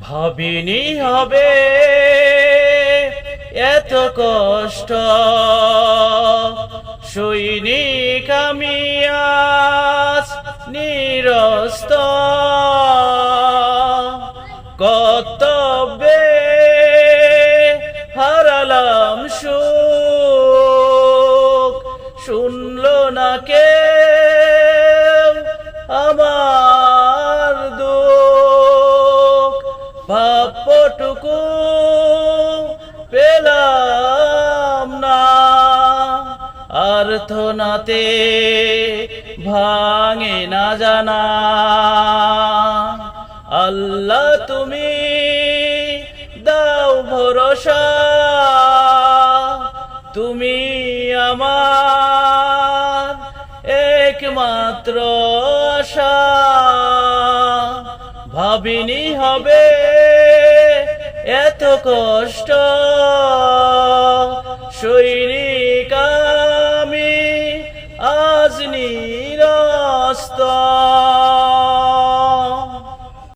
ভাবিনি হবে এত কষ্ট। সৈনিক আমি নিরস্ত। কর্তব্যে হারালাম সুখ। শুনল না কে ভাবটুকু পেলাম না। আর্থনাতে ভাঙে না জানা। আল্লাহ তুমি দাও ভরসা। তুমি আমার একমাত্র আশা। ভাবিনি হবে এত কষ্ট সৈনিক আমি আজ নিরস্ত।